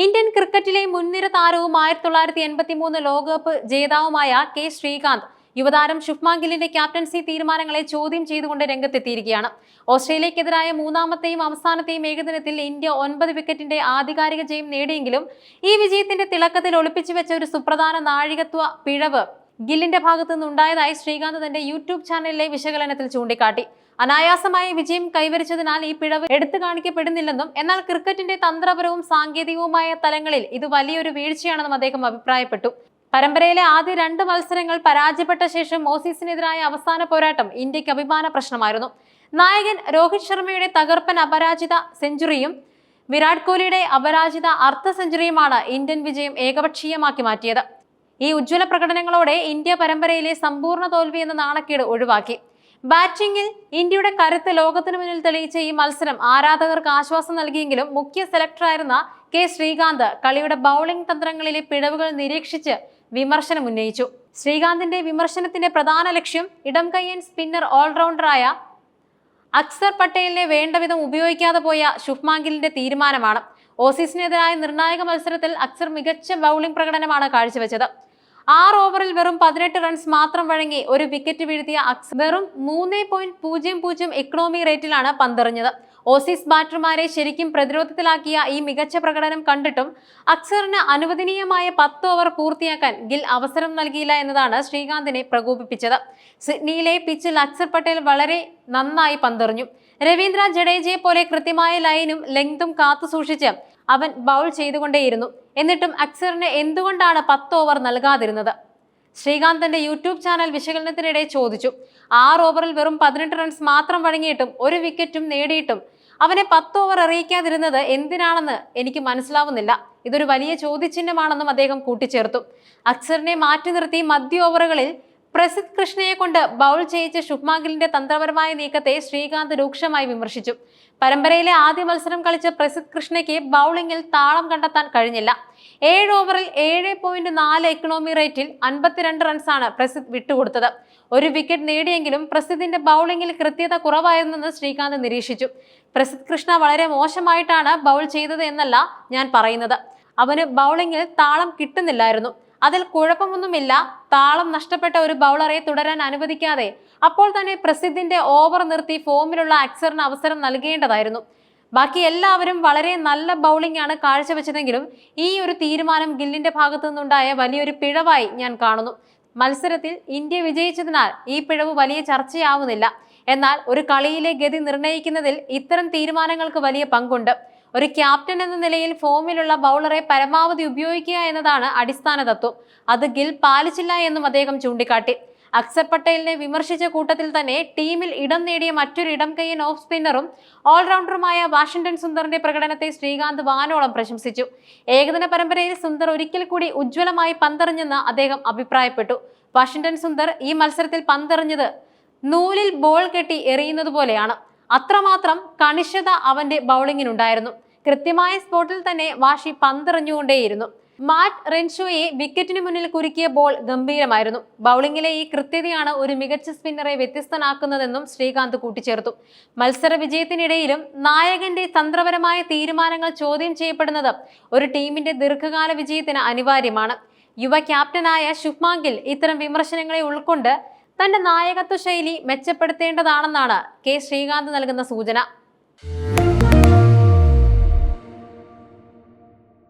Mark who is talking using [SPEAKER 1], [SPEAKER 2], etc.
[SPEAKER 1] Indian ക്രിക്കറ്റിലെ മുൻനിര താരവും ആയിരത്തി തൊള്ളായിരത്തി എൺപത്തി മൂന്ന് ലോകകപ്പ് ജേതാവുമായ കെ ശ്രീകാന്ത് യുവതാരം ശുഭ്മാൻ ഗില്ലിന്റെ ക്യാപ്റ്റൻസി തീരുമാനങ്ങളെ ചോദ്യം ചെയ്തുകൊണ്ട് രംഗത്തെത്തിയിരിക്കുകയാണ്. ഓസ്ട്രേലിയക്കെതിരായ മൂന്നാമത്തെയും അവസാനത്തെയും ഏകദിനത്തിൽ ഇന്ത്യ ഒൻപത് വിക്കറ്റിന്റെ ആധികാരിക ജയം നേടിയെങ്കിലും ഈ വിജയത്തിന്റെ തിളക്കത്തിൽ ഒളിപ്പിച്ചു വെച്ച ഒരു സുപ്രധാന നാഴികത്വ പിഴവ് ഗില്ലിന്റെ ഭാഗത്തു നിന്നുണ്ടായതായി ശ്രീകാന്ത് തന്റെ യൂട്യൂബ് ചാനലിലെ വിശകലനത്തിൽ ചൂണ്ടിക്കാട്ടി. അനായാസമായി വിജയം കൈവരിച്ചതിനാൽ ഈ പിഴവ് എടുത്തു കാണിക്കപ്പെടുന്നില്ലെന്നും എന്നാൽ ക്രിക്കറ്റിന്റെ തന്ത്രപരവും സാങ്കേതികവുമായ തലങ്ങളിൽ ഇത് വലിയൊരു വീഴ്ചയാണെന്നും അദ്ദേഹം അഭിപ്രായപ്പെട്ടു. പരമ്പരയിലെ ആദ്യ രണ്ട് മത്സരങ്ങൾ പരാജയപ്പെട്ട ശേഷം ഓസീസിനെതിരായ അവസാന പോരാട്ടം ഇന്ത്യയ്ക്ക് അഭിമാന പ്രശ്നമായിരുന്നു. നായകൻ രോഹിത് ശർമ്മയുടെ തകർപ്പൻ അപരാജിത സെഞ്ചുറിയും വിരാട് കോഹ്ലിയുടെ അപരാജിത അർദ്ധ സെഞ്ചുറിയുമാണ് ഇന്ത്യൻ വിജയം ഏകപക്ഷീയമാക്കി മാറ്റിയത്. ഈ ഉജ്ജ്വല പ്രകടനങ്ങളോടെ ഇന്ത്യ പരമ്പരയിലെ സമ്പൂർണ തോൽവി എന്ന നാണക്കേട് ഒഴിവാക്കി. ബാറ്റിംഗിൽ ഇന്ത്യയുടെ കരുത്ത് ലോകത്തിനു മുന്നിൽ തെളിയിച്ച ഈ മത്സരം ആരാധകർക്ക് ആശ്വാസം നൽകിയെങ്കിലും മുഖ്യ സെലക്ടറായിരുന്ന കെ ശ്രീകാന്ത് കളിയുടെ ബൗളിംഗ് തന്ത്രങ്ങളിലെ പിഴവുകൾ നിരീക്ഷിച്ച് വിമർശനം ഉന്നയിച്ചു. ശ്രീകാന്തിന്റെ വിമർശനത്തിന്റെ പ്രധാന ലക്ഷ്യം ഇടം കയ്യൻ സ്പിന്നർ ഓൾറൗണ്ടറായ അക്സർ പട്ടേലിനെ വേണ്ടവിധം ഉപയോഗിക്കാതെ പോയ ശുഭ്മാങ്കിലിന്റെ തീരുമാനമാണ്. ഓസീസിനെതിരായ നിർണായക മത്സരത്തിൽ അക്സർ മികച്ച ബൗളിംഗ് പ്രകടനമാണ് കാഴ്ചവെച്ചത്. ആറ് ഓവറിൽ വെറും പതിനെട്ട് റൺസ് മാത്രം വഴങ്ങി ഒരു വിക്കറ്റ് വീഴ്ത്തിയ അക്സ് വെറും മൂന്ന് പോയിന്റ് പൂജ്യം പൂജ്യം എക്കണോമി റേറ്റിലാണ് പന്തെറിഞ്ഞത്. ഓസീസ് ബാറ്റർമാരെ ശരിക്കും പ്രതിരോധത്തിലാക്കിയ ഈ മികച്ച പ്രകടനം കണ്ടിട്ടും അക്സറിന് അനുവദനീയമായ പത്ത് ഓവർ പൂർത്തിയാക്കാൻ ഗിൽ അവസരം നൽകിയില്ല എന്നതാണ് ശ്രീകാന്തിനെ പ്രകോപിപ്പിച്ചത്. സിഡ്നിയിലെ പിച്ചിൽ അക്സർ പട്ടേൽ വളരെ നന്നായി പന്തെറിഞ്ഞു. രവീന്ദ്ര ജഡേജയെ പോലെ കൃത്യമായ ലൈനും ലെങ്തും കാത്തു സൂക്ഷിച്ച് അവൻ ബൗൾ ചെയ്തുകൊണ്ടേയിരുന്നു. എന്നിട്ടും അക്സറിന് എന്തുകൊണ്ടാണ് പത്ത് ഓവർ നൽകാതിരുന്നത്? ശ്രീകാന്തിന്റെ യൂട്യൂബ് ചാനൽ വിശകലനത്തിനിടെ ചോദിച്ചു. ആറ് ഓവറിൽ വെറും പതിനെട്ട് റൺസ് മാത്രം വഴങ്ങിയിട്ടും ഒരു വിക്കറ്റും നേടിയിട്ടും അവനെ പത്ത് ഓവർ അറിയിക്കാതിരുന്നത് എന്തിനാണെന്ന് എനിക്ക് മനസ്സിലാവുന്നില്ല. ഇതൊരു വലിയ ചോദ്യചിഹ്നമാണെന്നും അദ്ദേഹം കൂട്ടിച്ചേർത്തു. അക്സറിനെ മാറ്റി നിർത്തി മധ്യ ഓവറുകളിൽ പ്രസിദ് കൃഷ്ണയെ കൊണ്ട് ബൗൾ ചെയ്യിച്ച ശുഭ്മാഗിലിന്റെ തന്ത്രപരമായ നീക്കത്തെ ശ്രീകാന്ത് രൂക്ഷമായി വിമർശിച്ചു. പരമ്പരയിലെ ആദ്യ മത്സരം കളിച്ച പ്രസിദ് കൃഷ്ണയ്ക്ക് ബൗളിംഗിൽ താളം കണ്ടെത്താൻ കഴിഞ്ഞില്ല. ഏഴ് ഓവറിൽ ഏഴ് പോയിന്റ് നാല് എക്കണോമി റേറ്റിൽ അൻപത്തിരണ്ട് റൺസാണ് പ്രസിദ് വിട്ടുകൊടുത്തത്. ഒരു വിക്കറ്റ് നേടിയെങ്കിലും പ്രസിദ്ധിന്റെ ബൗളിംഗിൽ കൃത്യത കുറവായിരുന്നെന്ന് ശ്രീകാന്ത് നിരീക്ഷിച്ചു. പ്രസിദ് കൃഷ്ണ വളരെ മോശമായിട്ടാണ് ബൗൾ ചെയ്തത് എന്നല്ല ഞാൻ പറയുന്നത്. അവന് ബൗളിംഗിൽ താളം കിട്ടുന്നില്ലായിരുന്നു. അതിൽ കുഴപ്പമൊന്നുമില്ല. താളം നഷ്ടപ്പെട്ട ഒരു ബൗളറെ തുടരാൻ അനുവദിക്കാതെ അപ്പോൾ തന്നെ പ്രസിദ്ധിന്റെ ഓവർ നിർത്തി ഫോമിലുള്ള അക്സറിന് അവസരം നൽകേണ്ടതായിരുന്നു. ബാക്കി എല്ലാവരും വളരെ നല്ല ബൗളിംഗ് ആണ് കാഴ്ചവെച്ചതെങ്കിലും ഈ ഒരു തീരുമാനം ഗില്ലിന്റെ ഭാഗത്തു നിന്നുണ്ടായ വലിയൊരു പിഴവായി ഞാൻ കാണുന്നു. മത്സരത്തിൽ ഇന്ത്യ വിജയിച്ചതിനാൽ ഈ പിഴവ് വലിയ ചർച്ചയാവുന്നില്ല. എന്നാൽ ഒരു കളിയിലെ ഗതി നിർണയിക്കുന്നതിൽ ഇത്തരം തീരുമാനങ്ങൾക്ക് വലിയ പങ്കുണ്ട്. ഒരു ക്യാപ്റ്റൻ എന്ന നിലയിൽ ഫോമിലുള്ള ബൗളറെ പരമാവധി ഉപയോഗിക്കുക എന്നതാണ് അടിസ്ഥാന തത്വം. അത് ഗിൽ പാലിച്ചില്ല എന്നും അദ്ദേഹം ചൂണ്ടിക്കാട്ടി. അക്സർ പട്ടേലിനെ വിമർശിച്ച കൂട്ടത്തിൽ തന്നെ ടീമിൽ ഇടം നേടിയ മറ്റൊരു ഇടം കയ്യൻ ഓഫ് സ്പിന്നറും ഓൾറൗണ്ടറുമായ വാഷിംഗ്ടൺ സുന്ദറിന്റെ പ്രകടനത്തെ ശ്രീകാന്ത് വാനോളം പ്രശംസിച്ചു. ഏകദിന പരമ്പരയിൽ സുന്ദർ ഒരിക്കൽ കൂടി ഉജ്ജ്വലമായി പന്തെറിഞ്ഞെന്ന് അദ്ദേഹം അഭിപ്രായപ്പെട്ടു. വാഷിംഗ്ടൺ സുന്ദർ ഈ മത്സരത്തിൽ പന്തെറിഞ്ഞത് നൂലിൽ ബോൾ കെട്ടി എറിയുന്നത് പോലെയാണ്. അത്രമാത്രം കണിശത അവന്റെ ബൗളിങ്ങിനുണ്ടായിരുന്നു. കൃത്യമായ സ്പോട്ടിൽ തന്നെ വാഷി പന്തെറിഞ്ഞുകൊണ്ടേയിരുന്നു. മാറ്റ് റെൻഷോയെ വിക്കറ്റിന് മുന്നിൽ കുരുക്കിയ ബോൾ ഗംഭീരമായിരുന്നു. ബൗളിംഗിലെ ഈ കൃത്യതയാണ് ഒരു മികച്ച സ്പിന്നറെ വ്യത്യസ്തനാക്കുന്നതെന്നും ശ്രീകാന്ത് കൂട്ടിച്ചേർത്തു. മത്സര വിജയത്തിനിടയിലും നായകന്റെ തന്ത്രപരമായ തീരുമാനങ്ങൾ ചോദ്യം ചെയ്യപ്പെടുന്നത് ഒരു ടീമിന്റെ ദീർഘകാല വിജയത്തിന് അനിവാര്യമാണ്. യുവ ക്യാപ്റ്റനായ ശുഭ്മാങ്കിൽ ഇത്തരം വിമർശനങ്ങളെ ഉൾക്കൊണ്ട് തന്റെ നായകത്വ ശൈലി മെച്ചപ്പെടുത്തേണ്ടതാണെന്നാണ് കെ ശ്രീകാന്ത് നൽകുന്ന സൂചന.